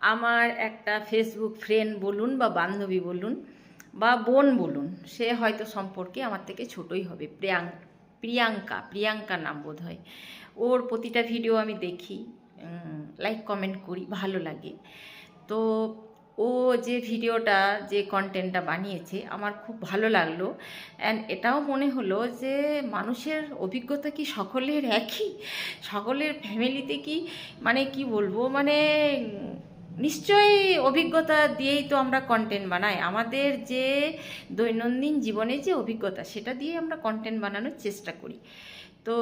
আমার একটা Facebook friend বলুন বা বান্ধবী বলুন বা বোন বলুন, সে হয়তো সম্পর্কে আমার থেকে ছোটই হবে, প্রিয়াং, প্রিয়াঙ্কা প্রিয়াঙ্কা নাম বোধ হয় ওর প্রতিটা ভিডিও আমি দেখি লাইক কমেন্ট করি, ভালো লাগে। তো ও যে ভিডিওটা যে কন্টেন্টটা বানিয়েছে, আমার খুব ভালো লাগল। অ্যান্ড এটাও মনে হলো যে মানুষের অভিজ্ঞতা কি সকলের একই? সকলের ফ্যামিলিতে কি মানে কি বলব মানে নিশ্চয়ই অভিজ্ঞতা দিয়েই তো আমরা কন্টেন্ট বানাই। আমাদের যে দৈনন্দিন জীবনে যে অভিজ্ঞতা, সেটা দিয়ে আমরা কন্টেন্ট বানানোর চেষ্টা করি। তো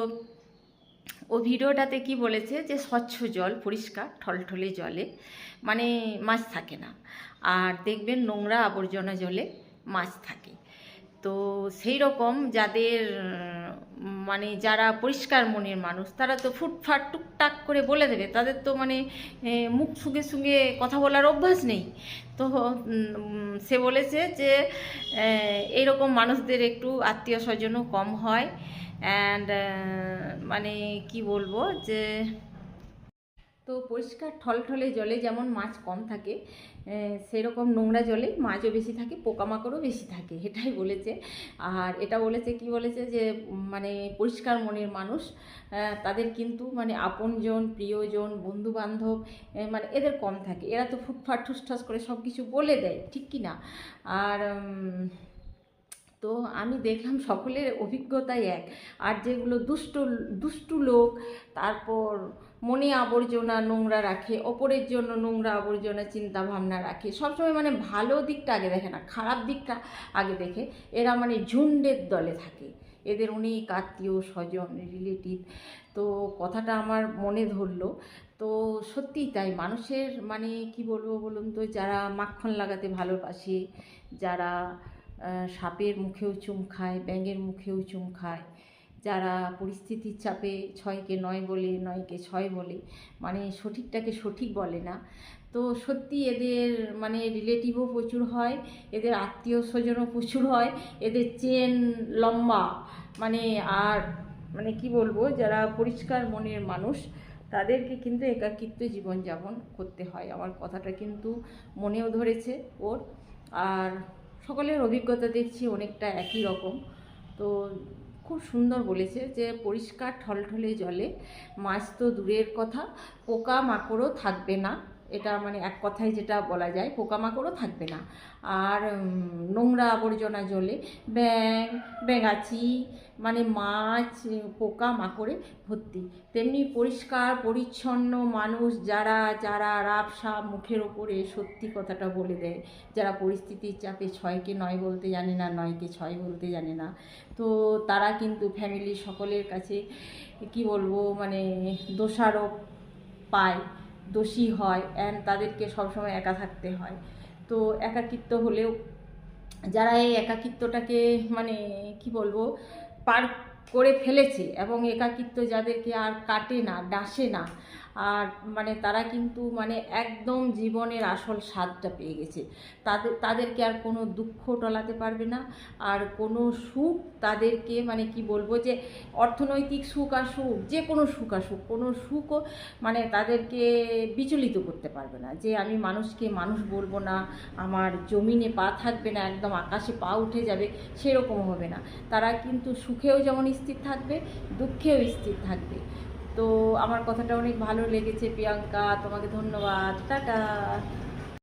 ও ভিডিওটাতে কি বলেছে যে, স্বচ্ছ জল পরিষ্কার, ঠলঠলে জলে মানে মাছ থাকে না। আর দেখবেন নোংরা আবর্জনা জলে মাছ থাকে। তো সেই রকম যাদের মানে যারা পরিষ্কার মনের মানুষ, তারা তো ফুটফাট টুকটাক করে বলে দেবে। তাদের তো মানে মুখ সুগে সুগে কথা বলার অভ্যাস নেই। তো সে বলেছে যে এই এইরকম মানুষদের একটু আত্মীয় স্বজনও কম হয়। অ্যান্ড মানে কি বলব যে তো পরিষ্কার ঠলঠলে জলে যেমন মাছ কম থাকে সেরকম নোংরা জলে মাছও বেশি থাকে, পোকামাকড়ও বেশি থাকে, এটাই বলেছে। আর এটা বলেছে, কি বলেছে যে মানে পরিষ্কার মনের মানুষ তাদের কিন্তু মানে আপনজন, প্রিয়জন বন্ধু বান্ধব মানে এদের কম থাকে। এরা তো ফুটফাট, ঠুসঠাস করে সব কিছু বলে দেয়, ঠিক কি না আর তো আমি দেখলাম সকলের অভিজ্ঞতাই এক। আর যেগুলো দুষ্ট, দুষ্টু লোক, তারপর মনে আবর্জনা নোংরা রাখে অপরের জন্য নোংরা আবর্জনা চিন্তা ভাবনা রাখে, সবসময় মানে ভালো দিকটা আগে দেখে না, খারাপ দিকটা আগে দেখে। এরা মানে ঝুন্ডের দলে থাকে। এদের অনেক আত্মীয় স্বজন, রিলেটিভ। তো কথাটা আমার মনে ধরলো। তো সত্যিই তাই, মানুষের মানে কি বলব বলুন তো, যারা মাখন লাগাতে ভালোবাসে, যারা সাপের মুখেও চুম খায়, ব্যাঙের মুখেও চুম খায়। যারা পরিস্থিতির চাপে ছয়কে নয় বলে, নয়কে ছয় বলে মানে সঠিকটাকে সঠিক বলে না। তো সত্যি এদের মানে রিলেটিভও প্রচুর হয়, এদের আত্মীয় স্বজনও প্রচুর হয়, এদের চেন লম্বা। মানে আর মানে কি বলব, যারা পরিষ্কার মনের মানুষ, তাদেরকে কিন্তু একাকিত্ব জীবনযাপন করতে হয়। আমার কথাটা কিন্তু মনেও ধরেছে ওর। আর সকলের অভিজ্ঞতা দেখছি অনেকটা একই রকম। তো খুব সুন্দর বলেছে যে পরিষ্কার ঠলঠলে জলে, মাছ তো দূরের কথা পোকা মাকড়ও থাকবে না। এটা মানে এক কথায় যেটা বলা যায়, পোকামাকড়ও থাকবে না। আর নোংরা আবর্জনা জলে ব্যাং ব্যাঙাচি মানে মাছ পোকা মাকড়ে ভর্তি। তেমনি পরিষ্কার, পরিচ্ছন্ন মানুষ যারা যারা রাবসা মুখের ওপরে সত্যি কথাটা বলে দেয়, যারা পরিস্থিতির চাপে ছয়কে নয় বলতে জানে না, নয়কে ছয় বলতে জানে না, তো তারা কিন্তু ফ্যামিলি সকলের কাছে কি বলব মানে দোষারোপ পায়। দোষী হয় অ্যান্ড তাদেরকে সবসময় একা থাকতে হয়। তো একাকিত্ব হলেও যারা এই একাকিত্বটাকে মানে কি বলব, পার করে ফেলেছে এবং একাকিত্ব যাদেরকে আর কাটে না, ডাসে না আর মানে তারা কিন্তু মানে একদম জীবনের আসল স্বাদটা পেয়ে গেছে। তাদের, তাদেরকে আর কোনো দুঃখ টলাতে পারবে না। আর কোনো সুখ তাদেরকে মানে কি বলব যে, অর্থনৈতিক সুখ আসুক, যে কোনো সুখ আসুক, কোনো সুখও মানে তাদেরকে বিচলিত করতে পারবে না। যে আমি মানুষকে মানুষ বলব না, আমার জমিনে পা থাকবে না, একদম আকাশে পা উঠে যাবে, সেরকম হবে না। তারা কিন্তু সুখেও যেমন স্থির থাকবে, দুঃখেও স্থির থাকবে। তো আমার কথাটা অনেক ভালো লেগেছে প্রিয়াঙ্কা তোমাকে ধন্যবাদ টাটা।